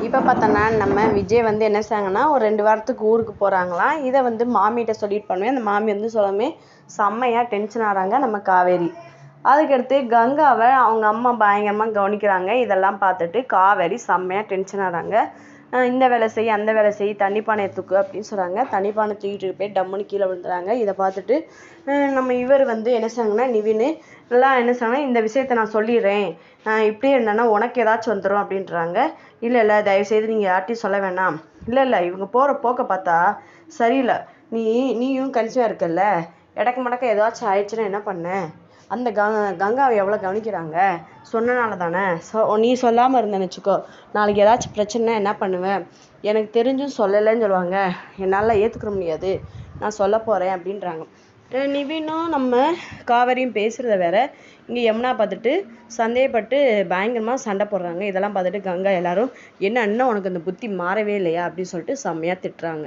இப்போ பார்த்தோன்னா நம்ம விஜய் வந்து என்ன செய்யாங்கன்னா ஒரு ரெண்டு வாரத்துக்கு ஊருக்கு போகிறாங்களாம் இதை வந்து மாமிகிட்ட சொல்லிட்டு பண்ணுவேன் அந்த மாமி வந்து சொல்லவே செம்மையாக டென்ஷன் ஆகிறாங்க நம்ம காவேரி. அதுக்கடுத்து கங்காவை அவங்க அம்மா பயங்கரமாக கவனிக்கிறாங்க. இதெல்லாம் பார்த்துட்டு காவேரி செம்மையாக டென்ஷன் ஆகிறாங்க. இந்த வேலை செய் அந்த வேலை செய் தண்ணி பானையை தூக்கு அப்படின்னு சொல்கிறாங்க தண்ணி பானை தூக்கிட்டு போய் டம்முன்னு கீழே விழுந்துறாங்க இதை பார்த்துட்டு நம்ம இவர் வந்து என்ன செய்றாங்கன்னா நிவின் எல்லாம் என்ன செய்றாங்கன்னா இந்த விஷயத்த நான் சொல்லிடுறேன். நான் இப்படியே இருந்தேன்னா உனக்கு ஏதாச்சும் வந்துடும் அப்படின்றாங்க. இல்லை இல்லை தயவுசெய்து நீங்கள் யார்ட்டையும் சொல்ல வேணாம். இல்லை இல்லை இவங்க போகிற போக்கை பார்த்தா சரியில்லை. நீ நீயும் கன்சியாக இருக்கல்ல. இடக்கு மடக்க ஏதாச்சும் ஆயிடுச்சுன்னா என்ன பண்ண? அந்த க கங்காவை எவ்வளோ கவனிக்கிறாங்க? சொன்னனால தானே. சொ நீ சொல்லாமல் இருந்தேன்னு வச்சுக்கோ. நாளைக்கு ஏதாச்சும் பிரச்சனை என்ன பண்ணுவேன்? எனக்கு தெரிஞ்சும் சொல்லலைன்னு சொல்லுவாங்க. என்னால் ஏற்றுக்கிற முடியாது. நான் சொல்ல போகிறேன் அப்படின்றாங்க. நிவினும் நம்ம காவேரியும் பேசுகிறத வேற இங்கே யமுனா பார்த்துட்டு சந்தேகப்பட்டு பயங்கரமாக சண்டை போடுறாங்க. இதெல்லாம் பார்த்துட்டு கங்கா எல்லாரும் என்ன இன்னும் உனக்கு அந்த புத்தி மாறவே இல்லையா? அப்படின்னு சொல்லிட்டு செம்மையாக திட்டுறாங்க.